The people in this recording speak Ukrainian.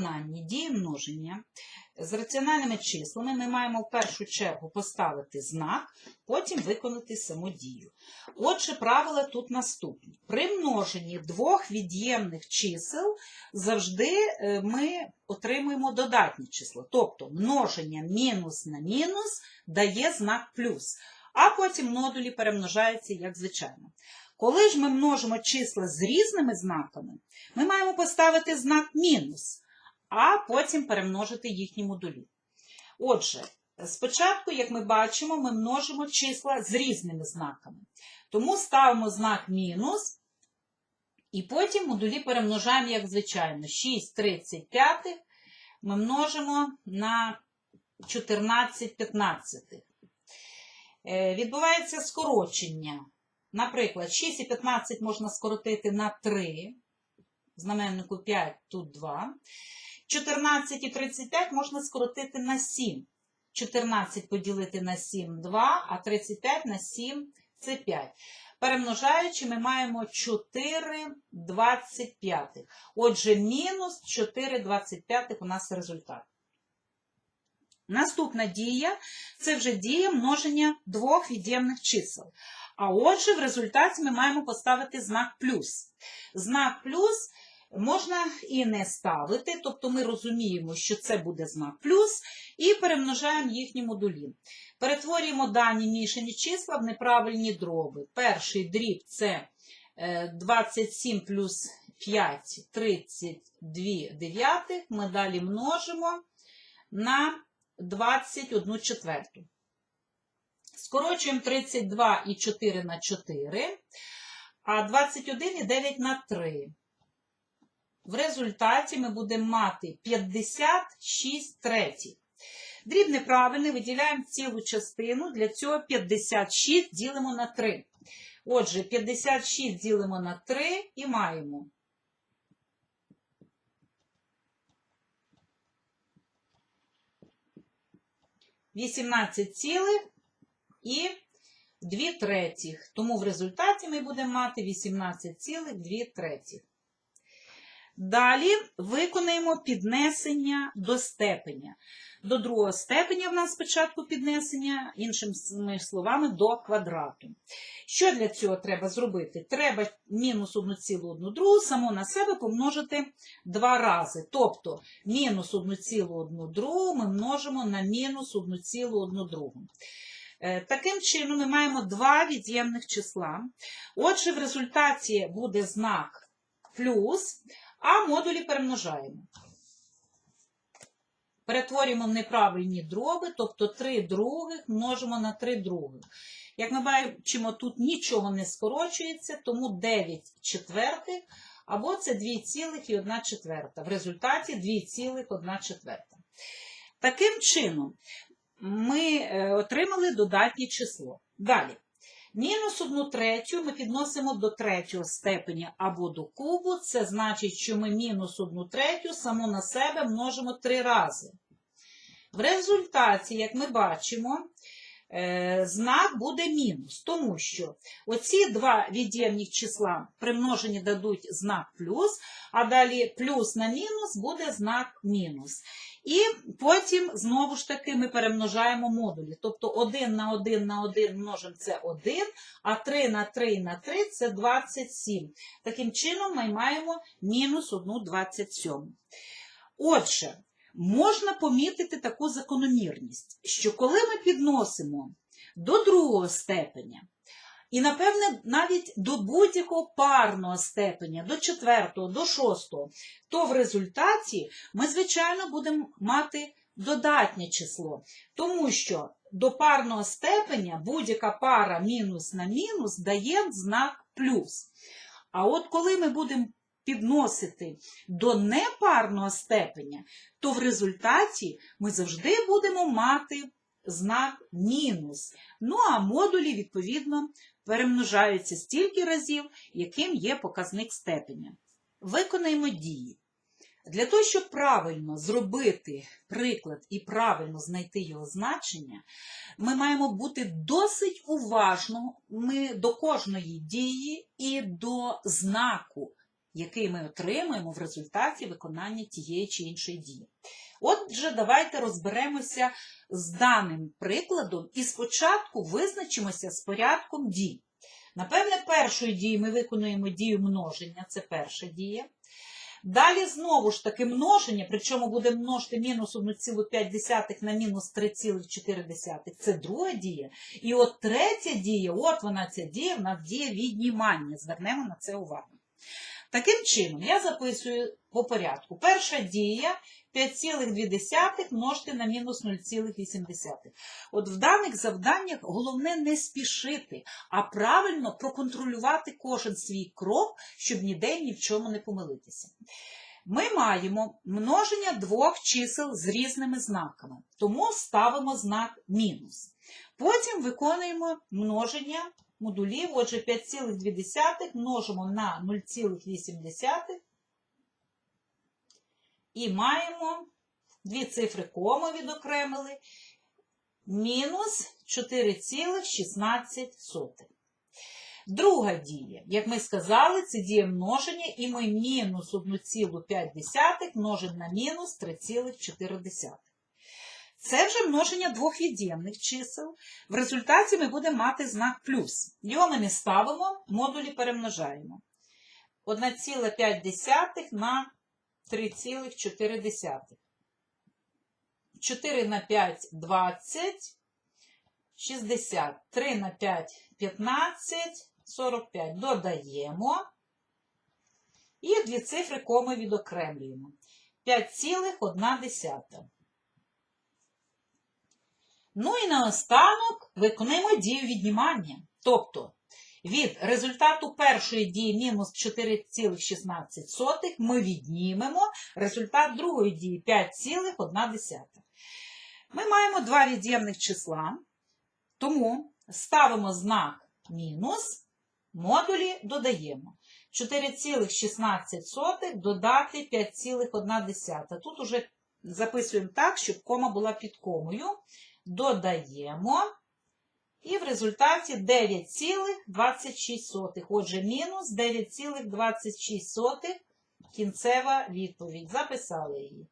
виконанні дії множення з раціональними числами ми маємо в першу чергу поставити знак, потім виконати саму дію. Отже, правила тут наступні. При множенні двох від'ємних чисел завжди е, ми отримуємо додатнє число. Тобто множення мінус на мінус дає знак плюс, а потім модулі перемножаються як звичайно. Коли ж ми множимо числа з різними знаками, ми маємо поставити знак мінус, а потім перемножити їхні модулі. Отже, спочатку, як ми бачимо, ми множимо числа з різними знаками. Тому ставимо знак мінус, і потім модулі перемножаємо, як звичайно. 6 35 ми множимо на 14 15. Е, Відбувається скорочення. Наприклад, 6 і 15 можна скоротити на 3, знаменнику 5, тут 2. 14 і 35 можна скоротити на 7. 14 поділити на 7 – 2, а 35 на 7 – це 5. Перемножаючи, ми маємо 4 25. Отже, мінус 4 25 у нас результат. Наступна дія – це вже дія множення двох від'ємних чисел. А отже, в результаті ми маємо поставити знак плюс. Знак плюс можна і не ставити, тобто ми розуміємо, що це буде знак плюс, і перемножаємо їхні модулі. Перетворюємо дані мішані числа в неправильні дроби. Перший дріб це е, 27 плюс 5 – 32 дев'ятих. Ми далі множимо на 21 четверту. Скорочуємо 32 і 4 на 4, а 21 і 9 на 3. В результаті ми будемо мати 56 третіх. Дріб неправильний, виділяємо цілу частину, для цього 56 ділимо на 3. Отже, 56 ділимо на 3 і маємо. Вісімнадцять цілих і 2 третіх. Тому в результаті ми будемо мати 18,2 третіх. Далі виконаємо піднесення до степеня. До другого степеня в нас спочатку піднесення, іншими словами, до квадрату. Що для цього треба зробити? Треба мінус 1,1 другу само на себе помножити два рази. Тобто мінус 1,1 другу ми множимо на мінус 1,1 другу. Е, Таким чином, ми маємо два від'ємних числа. Отже, в результаті буде знак плюс, а модулі перемножаємо. Перетворюємо в неправильні дроби, тобто 3 других множимо на 3 других. Як ми бачимо, тут нічого не скорочується, тому 9 четвертих, або це 2,1 четверта. В результаті 2,1 четверта. Таким чином, ми е, отримали додатнє число. Далі. Мінус 1 третю ми підносимо до третього степеня або до кубу. Це значить, що ми мінус 1 третю само на себе множимо три рази. В результаті, як ми бачимо, знак буде мінус, тому що оці два від'ємних числа при множенні дадуть знак плюс, а далі плюс на мінус буде знак мінус. І потім, знову ж таки, ми перемножаємо модулі. Тобто 1 на 1 на 1 множимо це 1, а 3 на 3 на 3 це 27. Таким чином ми маємо мінус 1 27. Отже, можна помітити таку закономірність, що коли ми підносимо до другого степеня, і, напевне, навіть до будь-якого парного степеня, до четвертого, до шостого, то в результаті ми, звичайно, будемо мати додатнє число, тому що до парного степеня будь-яка пара мінус на мінус дає знак плюс. А от коли ми будемо підносити до непарного степеня, то в результаті ми завжди будемо мати знак мінус. Ну а модулі, відповідно, перемножаються стільки разів, яким є показник степеня. Виконаємо дії. Для того, щоб правильно зробити приклад і правильно знайти його значення, ми маємо бути досить уважними до кожної дії і до знаку який ми отримуємо в результаті виконання тієї чи іншої дії. Отже, давайте розберемося з даним прикладом і спочатку визначимося з порядком дій. Напевне, першою дією ми виконуємо дію множення, це перша дія. Далі знову ж таки множення, причому буде множити мінус 1,5 на мінус 3,4. Це друга дія. І от третя дія, от вона ця дія, в нас діє віднімання. Звернемо на це увагу. Таким чином, я записую по порядку. Перша дія 5,2 множити на мінус 0,8. От в даних завданнях головне не спішити, а правильно проконтролювати кожен свій крок, щоб ніде ні в чому не помилитися. Ми маємо множення двох чисел з різними знаками, тому ставимо знак мінус. Потім виконуємо множення модулів, отже, 5,2 множимо на 0,8 і маємо дві цифри коми відокремили, мінус 4,16. Друга дія, як ми сказали, це дія множення, і ми мінус 1,5 множимо на мінус 3,4. Це вже множення двох від'ємних чисел. В результаті ми будемо мати знак плюс. Його ми не ставимо, модулі перемножаємо. 1,5 на 3,4. 4 на 5 – 20, 60. 3 на 5 – 15, 45. Додаємо. І дві цифри коми відокремлюємо. 5,1. Ну і наостанок виконуємо дію віднімання. Тобто від результату першої дії мінус 4,16 ми віднімемо результат другої дії 5,1. Ми маємо два від'ємних числа, тому ставимо знак мінус, модулі додаємо. 4,16 додати 5,1. Тут уже записуємо так, щоб кома була під комою. Додаємо. І в результаті 9,26. Отже, мінус 9,26 кінцева відповідь. Записали її.